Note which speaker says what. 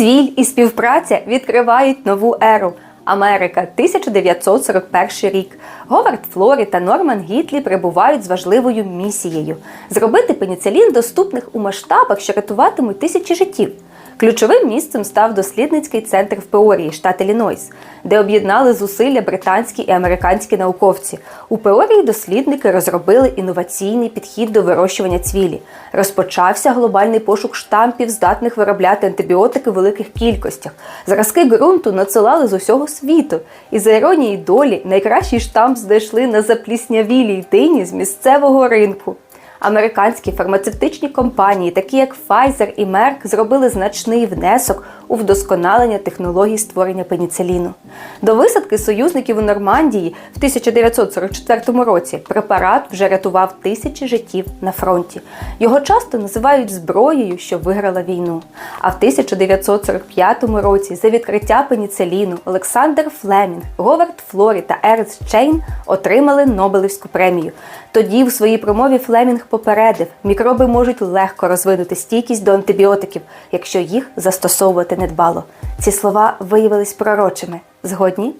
Speaker 1: Цвіль і співпраця відкривають нову еру. Америка, 1941 рік. Говард Флорі та Норман Гітлі прибувають з важливою місією зробити пеніцилін доступних у масштабах, що рятуватимуть тисячі життів. Ключовим місцем став дослідницький центр в Пеорії, штат Іллінойс, де об'єднали зусилля британські і американські науковці. У Пеорії дослідники розробили інноваційний підхід до вирощування цвілі. Розпочався глобальний пошук штампів, здатних виробляти антибіотики в великих кількостях. Зразки ґрунту надсилали з усього світу. І за іронією долі найкращий штамп знайшли на запліснявілій тині з місцевого ринку. Американські фармацевтичні компанії, такі як Pfizer і Merck, зробили значний внесок у вдосконалення технологій створення пеніциліну. До висадки союзників у Нормандії в 1944 році препарат вже рятував тисячі життів на фронті. Його часто називають зброєю, що виграла війну. А в 1945 році за відкриття пеніциліну Олександр Флемінг, Говард Флорі та Ернст Чейн отримали Нобелівську премію. Тоді в своїй промові Флемінг попередив, мікроби можуть легко розвинути стійкість до антибіотиків, якщо їх застосовувати недбало. Ці слова виявились пророчими. Згодні?